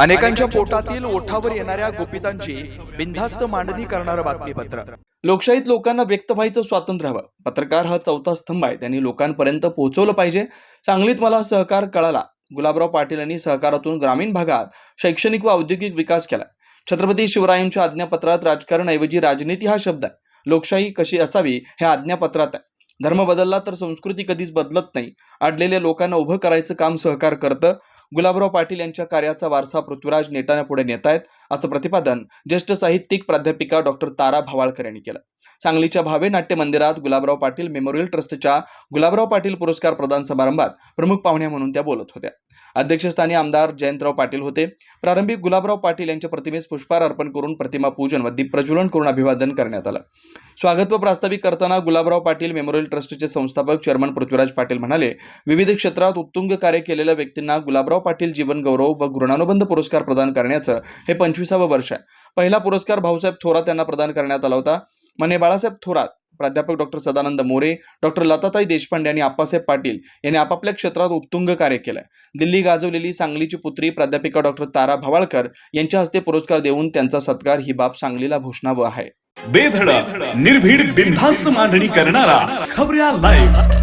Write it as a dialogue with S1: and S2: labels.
S1: अनेकांच्या पोटातील ओठावर येणाऱ्या गोपितांची बिनधास्त मांडणी करणारं बातमीपत्र. लोकशाहीत लोकांना व्यक्त व्हायचं स्वातंत्र्य हवं. पत्रकार हा चौथा स्तंभ आहे. त्यांनी लोकांपर्यंत पोहोचवलं पाहिजे. सांगलीत मला सहकार कळाला. गुलाबराव पाटील यांनी सहकारातून ग्रामीण भागात शैक्षणिक व औद्योगिक विकास केला. छत्रपती शिवरायांच्या आज्ञापत्रात राजकारणऐवजी राजनीती हा शब्द आहे. लोकशाही कशी असावी हे आज्ञापत्रात आहे. धर्म बदलला तर संस्कृती कधीच बदलत नाही. अडलेल्या लोकांना उभं करायचं काम सहकार करतं. गुलाबराव पाटील यांच्या कार्याचा वारसा पृथ्वीराज नेटाने पुढे नेतायत असं प्रतिपादन ज्येष्ठ साहित्यिक प्राध्यापिका डॉक्टर तारा भावाळकर यांनी केलं. सांगलीच्या भावे नाट्य मंदिरात गुलाबराव पाटील मेमोरियल ट्रस्टच्या गुलाबराव पाटील पुरस्कार प्रदान समारंभात प्रमुख पाहुण्या म्हणून त्या बोलत होत्या. अध्यक्षस्थानी आमदार जयंतराव पाटील होते. प्रारंभी गुलाबराव पाटील यांच्या प्रतिमेस पुष्पहार अर्पण करून प्रतिमा पूजन व दीपप्रज्वलन करून अभिवादन करण्यात आलं. स्वागत व प्रास्ताविक करताना गुलाबराव पाटील मेमोरियल ट्रस्टचे संस्थापक चेअरमन पृथ्वीराज पाटील म्हणाले विविध क्षेत्रात उत्तुंग कार्य केलेल्या व्यक्तींना गुलाबराव पाटील जीवन गौरव व गुणानुबंध पुरस्कार प्रदान करण्याचं हे पंचवीसावं वर्ष आहे. पहिला पुरस्कार भाऊसाहेब थोरात यांना प्रदान करण्यात आला होता. मने बाळासाहेब थोरात प्राध्यापक डॉक्टर सदानंद मोरे डॉक्टर लताताई देशपांडे आणि आप्पासाहेब पाटील यांनी आपापल्या क्षेत्रात उत्तुंग कार्य केलंय. दिल्ली गाजवलेली सांगलीची पुत्री प्राध्यापिका डॉक्टर तारा भवाळकर यांच्या हस्ते पुरस्कार देऊन त्यांचा सत्कार ही बाब सांगलीला भूषणावं आहे.
S2: बेधडक निर्भीड बिनधास्त मांडणी करणारा खबऱ्या लाईव्ह